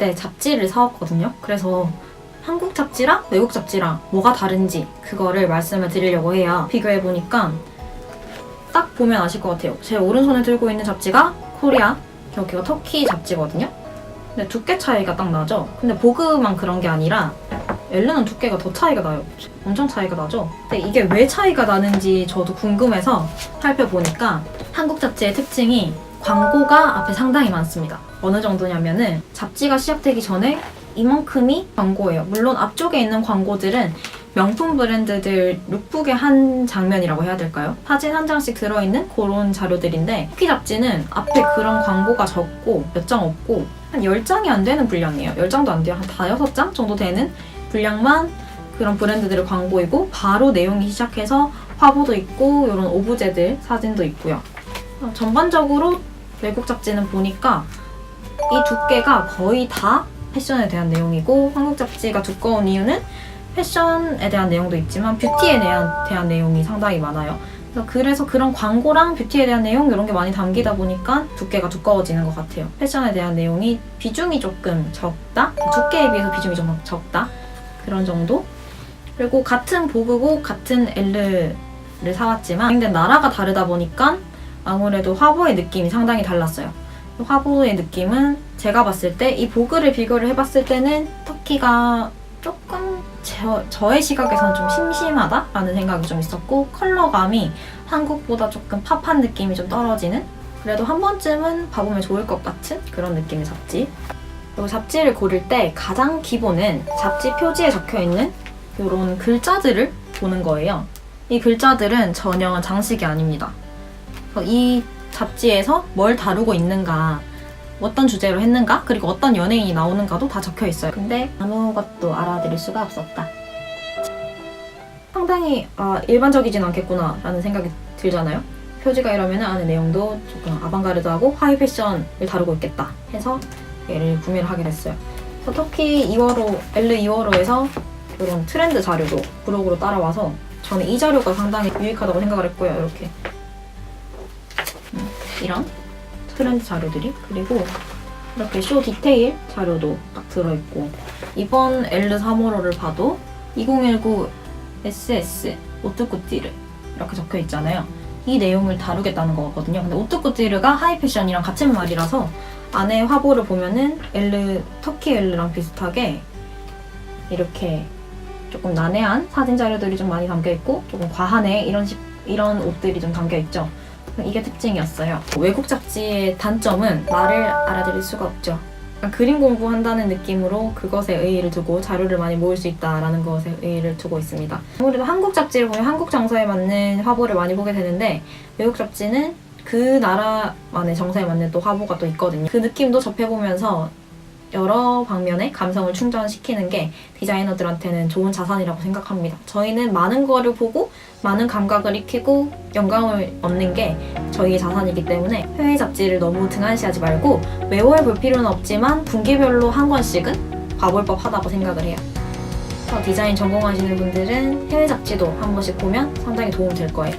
어제 잡지를 사왔거든요. 그래서 한국 잡지랑 외국 잡지랑 뭐가 다른지 그거를 말씀을 드리려고 해요. 비교해 보니까 딱 보면 아실 것 같아요. 제 오른손에 들고 있는 잡지가 코리아, 여기가 터키 잡지거든요. 근데 두께 차이가 딱 나죠? 근데 보그만 그런 게 아니라 엘르는 두께가 더 차이가 나요. 엄청 차이가 나죠? 근데 이게 왜 차이가 나는지 저도 궁금해서 살펴보니까 한국 잡지의 특징이 광고가 앞에 상당히 많습니다. 어느 정도냐면은 잡지가 시작되기 전에 이만큼이 광고예요. 물론 앞쪽에 있는 광고들은 명품 브랜드들 룩북의 한 장면이라고 해야 될까요? 사진 한 장씩 들어있는 그런 자료들인데 쿠키 잡지는 앞에 그런 광고가 적고 몇 장 없고 한 10장이 안 되는 분량이에요. 10장도 안 돼요. 한 5, 6장 정도 되는 분량만 그런 브랜드들의 광고이고 바로 내용이 시작해서 화보도 있고 이런 오브제들 사진도 있고요. 어, 전반적으로 외국 잡지는 보니까 이 두께가 거의 다 패션에 대한 내용이고 한국 잡지가 두꺼운 이유는 패션에 대한 내용도 있지만 뷰티에 대한, 대한 내용이 상당히 많아요. 그래서, 그래서 그런 광고랑 뷰티에 대한 내용 이런 게 많이 담기다 보니까 두께가 두꺼워지는 것 같아요. 패션에 대한 내용이 비중이 조금 적다? 두께에 비해서 비중이 좀 적다? 그런 정도? 그리고 같은 보그고 같은 L를 사왔지만 근데 나라가 다르다 보니까 아무래도 화보의 느낌이 상당히 달랐어요. 화보의 느낌은 제가 봤을 때 이 보그를 비교를 해봤을 때는 터키가 조금 저, 저의 시각에서는 좀 심심하다라는 생각이 좀 있었고 컬러감이 한국보다 조금 팝한 느낌이 좀 떨어지는? 그래도 한 번쯤은 봐보면 좋을 것 같은 그런 느낌의 잡지. 그리고 잡지를 고를 때 가장 기본은 잡지 표지에 적혀있는 이런 글자들을 보는 거예요. 이 글자들은 전혀 장식이 아닙니다 이 잡지에서 뭘 다루고 있는가 어떤 주제로 했는가 그리고 어떤 연예인이 나오는가도 다 적혀 있어요. 근데 아무것도 알아들을 수가 없었다. 상당히 아, 일반적이진 않겠구나 라는 생각이 들잖아요. 표지가 이러면 안에 내용도 조금 아방가르드하고 하이 패션을 다루고 있겠다 해서 얘를 구매를 하게 됐어요. 그래서 터키 2월호, L 2월호에서 이런 트렌드 자료도 블로그로 따라와서 저는 이 자료가 상당히 유익하다고 생각을 했고요. 이렇게 음, 이런 트렌드 자료들이 그리고 이렇게 쇼 디테일 자료도 딱 들어있고 이번 L 3월호를 봐도 2019 SS 오뚜꾸띠르 이렇게 적혀 있잖아요. 이 내용을 다루겠다는 거거든요. 근데 오뚜꾸띠르가 하이 패션이랑 같은 말이라서 안에 화보를 보면은 L 터키 L랑 비슷하게 이렇게 조금 난해한 사진 자료들이 좀 많이 담겨 있고 조금 과하네 이런 식 이런 옷들이 좀 담겨 있죠. 이게 특징이었어요. 외국 잡지의 단점은 말을 알아들을 수가 없죠. 그림 공부한다는 느낌으로 그것에 의의를 두고 자료를 많이 모을 수 있다라는 것에 의의를 두고 있습니다. 아무래도 한국 잡지를 보면 한국 정서에 맞는 화보를 많이 보게 되는데 외국 잡지는 그 나라만의 정서에 맞는 또 화보가 또 있거든요. 그 느낌도 접해보면서 여러 방면의 감성을 충전시키는 게 디자이너들한테는 좋은 자산이라고 생각합니다. 저희는 많은 거를 보고 많은 감각을 익히고 영감을 얻는 게 저희의 자산이기 때문에 해외 잡지를 너무 등한시하지 말고 매월 볼 필요는 없지만 분기별로 한 권씩은 봐볼 법하다고 생각을 해요. 디자인 전공하시는 분들은 해외 잡지도 한 번씩 보면 상당히 도움 될 거예요.